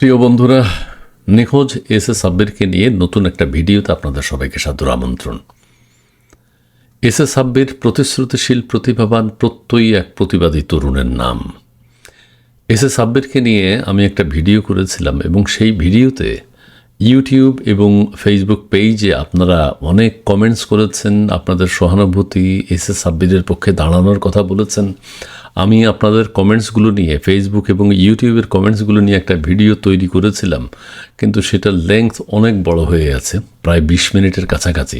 প্রিয় বন্ধুরা, নিখোঁজ এস এস সাব্বিরকে নিয়ে নতুন একটা ভিডিওতে আপনাদের সবাইকে সাদর আমন্ত্রণ। এস এস সাব্বির প্রতিশ্রুতিশীল, প্রতিভাবান, প্রত্যয়ী এক প্রতিবাদী তরুণের নাম। এস এস সাব্বিরকে নিয়ে আমি একটা ভিডিও করেছিলাম এবং সেই ভিডিওতে ইউটিউব এবং ফেসবুক পেজে আপনারা অনেক কমেন্টস করেছেন, আপনাদের সহানুভূতি এস এস সাব্বিরের পক্ষে দাঁড়ানোর কথা বলেছেন। আমি আপনাদের কমেন্টসগুলো নিয়ে ফেসবুক এবং ইউটিউবের কমেন্টসগুলো নিয়ে একটা ভিডিও তৈরি করেছিলাম, কিন্তু সেটার লেংথ অনেক বড় হয়ে গেছে, প্রায় বিশ মিনিটের কাছাকাছি।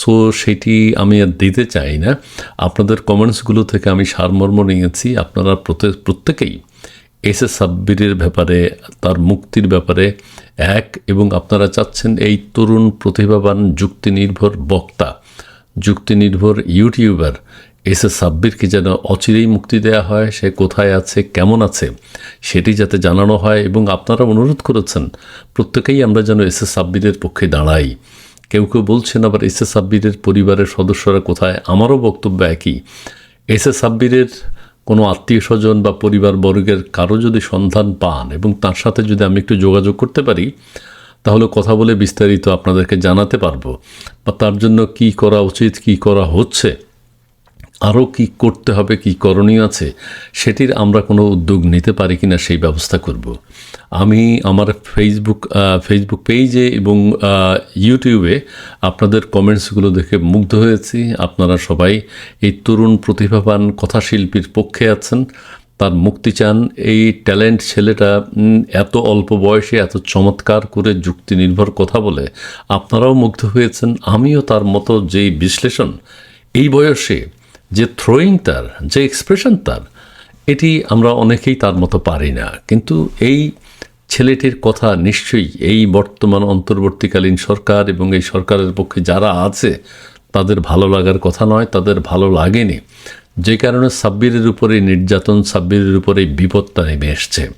সো সেটি আমি আর দিতে চাই না। আপনাদের কমেন্টসগুলো থেকে আমি সারমর্ম নিয়েছি। আপনারা প্রত্যেক প্রত্যেকেই এস এস সাব্বিরের ব্যাপারে, তার মুক্তির ব্যাপারে এক, এবং আপনারা চাচ্ছেন এই তরুণ প্রতিভাবান যুক্তি নির্ভর বক্তা যুক্তি নির্ভর ইউটিউবার এস এস সাব্বিরকে যেন অচিরেই মুক্তি দেওয়া হয়, সে কোথায় আছে, কেমন আছে, সেটি যাতে জানানো হয় এবং আপনারা অনুরোধ করেছেন, প্রত্যেকেই আমরা যেন এস এস সাব্বিরের পক্ষে দাঁড়াই। কেউ কেউ বলছেন আবার এস এস সাব্বিরের পরিবারের সদস্যরা কোথায়? আমারও বক্তব্য একই। এস এস সাব্বিরের কোনো আত্মীয় স্বজন বা পরিবার বর্গের কারও যদি সন্ধান পান এবং তার সাথে যদি আমি একটু যোগাযোগ করতে পারি, তাহলে কথা বলে বিস্তারিত আপনাদেরকে জানাতে পারব। বা তার জন্য কি করা উচিত, কি করা হচ্ছে আরও কি করতে হবে, কি করণীয় আছে, সেটির আমরা কোনো উদ্যোগ নিতে পারি কি না সেই ব্যবস্থা করব। আমি আমার ফেসবুক ফেসবুক পেজে এবং ইউটিউবে আপনাদের কমেন্টসগুলো দেখে মুগ্ধ হয়েছি। আপনারা সবাই এই তরুণ প্রতিভাবান কথাশিল্পীর পক্ষে আছেন। তার মুক্তি চান। এই ট্যালেন্ট ছেলেটা এত অল্প বয়সে এত চমৎকার করে যুক্তি নির্ভর কথা বলে আপনারাও মুগ্ধ হয়েছেন। আমিও তার মতো যেই বিশ্লেষণ, এই বয়সে যে থ্রোয়িং তার, যে এক্সপ্রেশন তার, এটি আমরা অনেকেই তার মতো পারি না। কিন্তু এই ছেলেটির কথা নিশ্চয়ই এই বর্তমান অন্তর্বর্তীকালীন সরকার এবং এই সরকারের পক্ষে যারা আছে, তাদের ভালো লাগার কথা নয়, তাদের ভালো লাগেনি। যে কারণে সাব্বিরের উপরে নির্যাতন, সাব্বিরের উপরে বিপদটা নেমে এসছে।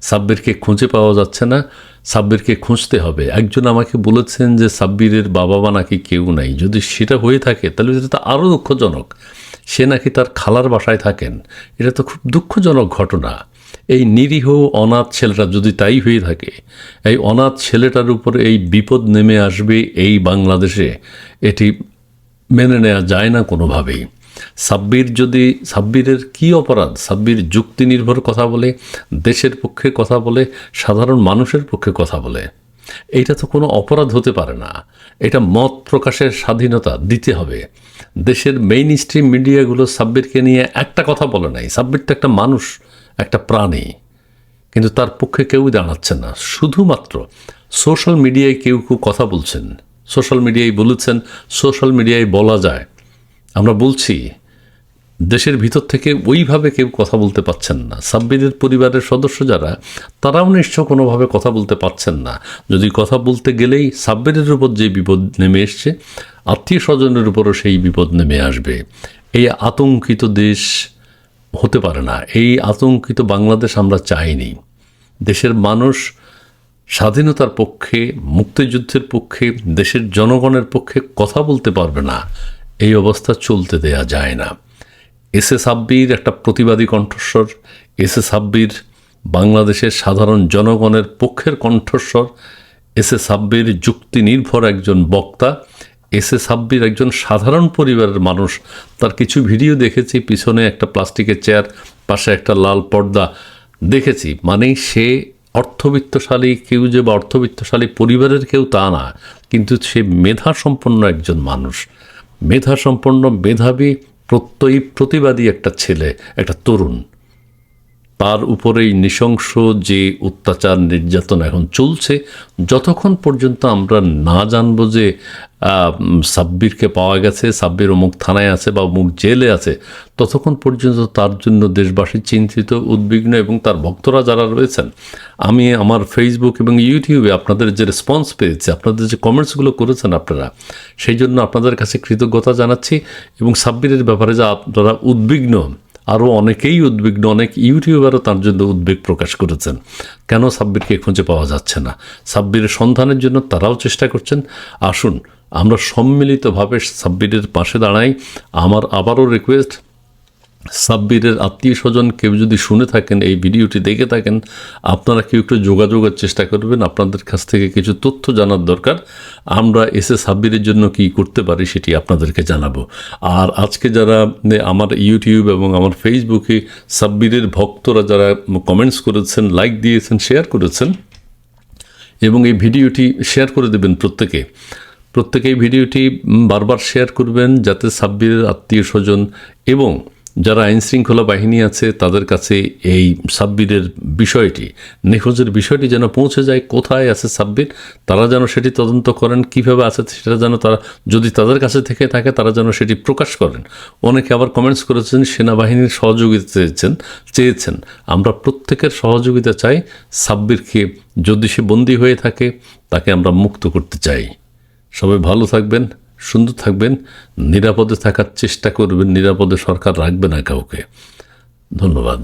সাব্বিরকে খুঁজে পাওয়া যাচ্ছে না, সাব্বিরকে খুঁজতে হবে। একজন আমাকে বলেছেন যে সাব্বিরের বাবা মা নাকি কেউ নাই। যদি সেটা হয়ে থাকে, তাহলে সেটা তো আরও দুঃখজনক। সে নাকি তার খালার বাসায় থাকেন। এটা তো খুব দুঃখজনক ঘটনা। এই নিরীহ অনাথ ছেলেটা যদি তাই হয়ে থাকে, এই অনাথ ছেলেটার উপর এই বিপদ নেমে আসবে এই বাংলাদেশে, এটি মেনে নেওয়া যায় না কোনোভাবেই। সাব্বির যদি, সাব্বিরের কি অপরাধ? সাব্বির যুক্তি নির্ভর কথা বলে, দেশের পক্ষে কথা বলে, সাধারণ মানুষের পক্ষে কথা বলে। এইটা তো কোনো অপরাধ হতে পারে না। এটা মত প্রকাশের স্বাধীনতা দিতে হবে। দেশের মেইন স্ট্রিম মিডিয়াগুলো সাব্বিরকে নিয়ে একটা কথা বলে নাই। সাব্বির তো একটা মানুষ, একটা প্রাণী। কিন্তু তার পক্ষে কেউই দাঁড়াচ্ছে না। শুধুমাত্র সোশ্যাল মিডিয়ায় কেউ কেউ কথা বলছেন। সোশ্যাল মিডিয়ায় বলেছেন সোশ্যাল মিডিয়ায় বলা যায়। আমরা বলছি দেশের ভিতর থেকে ওইভাবে কেউ কথা বলতে পাচ্ছেন না। সাব্বিরের পরিবারের সদস্য যারা, তারাও নিশ্চয় কোনোভাবে কথা বলতে পাচ্ছেন না। যদি কথা বলতে গেলেই সাব্বিরের উপর যে বিপদ নেমে এসছে, আত্মীয় স্বজনের উপরও সেই বিপদ নেমে আসবে। এই আতঙ্কিত দেশ হতে পারে না। এই আতঙ্কিত বাংলাদেশ আমরা চাইনি। দেশের মানুষ স্বাধীনতার পক্ষে, মুক্তিযুদ্ধের পক্ষে, দেশের জনগণের পক্ষে কথা বলতে পারবে না। এই অবস্থা চলতে দেয়া যায় না। এস এ সাব্বির একটা প্রতিবাদী কণ্ঠস্বর এস এ সাব্বির বাংলাদেশের সাধারণ জনগণের পক্ষের কণ্ঠস্বর এস এ সাব্বির যুক্তি নির্ভর একজন বক্তা এস এ সাব্বির একজন সাধারণ পরিবারের মানুষ। তার কিছু ভিডিও দেখেছি, পিছনে একটা প্লাস্টিকের চেয়ার, পাশে একটা লাল পর্দা দেখেছি। মানে সে অর্থবিত্তশালী কেউ যে বা অর্থবিত্তশালী পরিবারের কেউ তা না, কিন্তু সে মেধা সম্পন্ন একজন মানুষ। মেধা সম্পন্ন মেধাবী প্রত্যয়ী প্রতিবাদী একটা ছেলে একটা তরুণ। তার উপরেই নৃশংস যে অত্যাচার নির্যাতন এখন চলছে, যতক্ষণ পর্যন্ত আমরা না জানব যে সাব্বিরকে পাওয়া গেছে, সাব্বির অমুক থানায় আছে বা অমুক জেলে আছে, ততক্ষণ পর্যন্ত তার জন্য দেশবাসী চিন্তিত, উদ্বিগ্ন এবং তার ভক্তরা যারা রয়েছেন, আমি আমার ফেসবুক এবং ইউটিউবে আপনাদের যে রেসপন্স পেয়েছি, আপনাদের যে কমেন্টসগুলো করেছেন আপনারা, সেই জন্য আপনাদের কাছে কৃতজ্ঞতা জানাচ্ছি এবং সাব্বিরের ব্যাপারে যা আপনারা উদ্বিগ্ন আরও অনেকেই উদ্বিগ্ন, অনেক ইউটিউবারও তার জন্য উদ্বেগ প্রকাশ করেছেন। কেন সাব্বিরকে খুঁজে পাওয়া যাচ্ছে না? সাব্বিরের সন্ধানের জন্য তারাও চেষ্টা করছেন। আসুন, আমরা সম্মিলিতভাবে সাব্বিরের পাশে দাঁড়াই। আমার আবারও রিকোয়েস্ট সাব্বিরের আত্মীয় স্বজন কেউ যদি শুনে থাকেন, এই ভিডিওটি দেখে থাকেন, আপনারা কেউ একটু যোগাযোগের চেষ্টা করবেন। আপনাদের কাছ থেকে কিছু তথ্য জানার দরকার। আমরা এসে সাব্বিরের জন্য কি করতে পারি সেটি আপনাদেরকে জানাব। আর আজকে যারা আমার ইউটিউব এবং আমার ফেসবুকে সাব্বিরের ভক্তরা যারা কমেন্টস করেছেন লাইক দিয়েছেন শেয়ার করেছেন, এবং এই ভিডিওটি শেয়ার করে দেবেন প্রত্যেকে। প্রত্যেকে এই ভিডিওটি বারবার শেয়ার করবেন যাতে সাব্বিরের আত্মীয় স্বজন এবং যারা আইন শৃঙ্খলা বাহিনী আছে, তাদের কাছে এই সাব্বিরের বিষয়টি নিখোঁজের বিষয়টি যেন পৌঁছে যায়, কোথায় আছে সাব্বির, তারা যেন সেটি তদন্ত করেন, কীভাবে আছে সেটা যেন তারা, যদি তাদের কাছে থেকে থাকে, তারা যেন সেটি প্রকাশ করেন। অনেকে আবার কমেন্টস করেছেন, সেনাবাহিনীর সহযোগিতা চেয়েছেন চেয়েছেন। আমরা প্রত্যেকের সহযোগিতা চাই সাব্বিরকে, যদি সে বন্দী হয়ে থাকে, তাকে আমরা মুক্ত করতে চাই। সবাই ভালো থাকবেন। সুন্দর থাকবেন নিরাপদে থাকার চেষ্টা করবেন নিরাপদে সরকার রাখবে না কাউকে। ধন্যবাদ।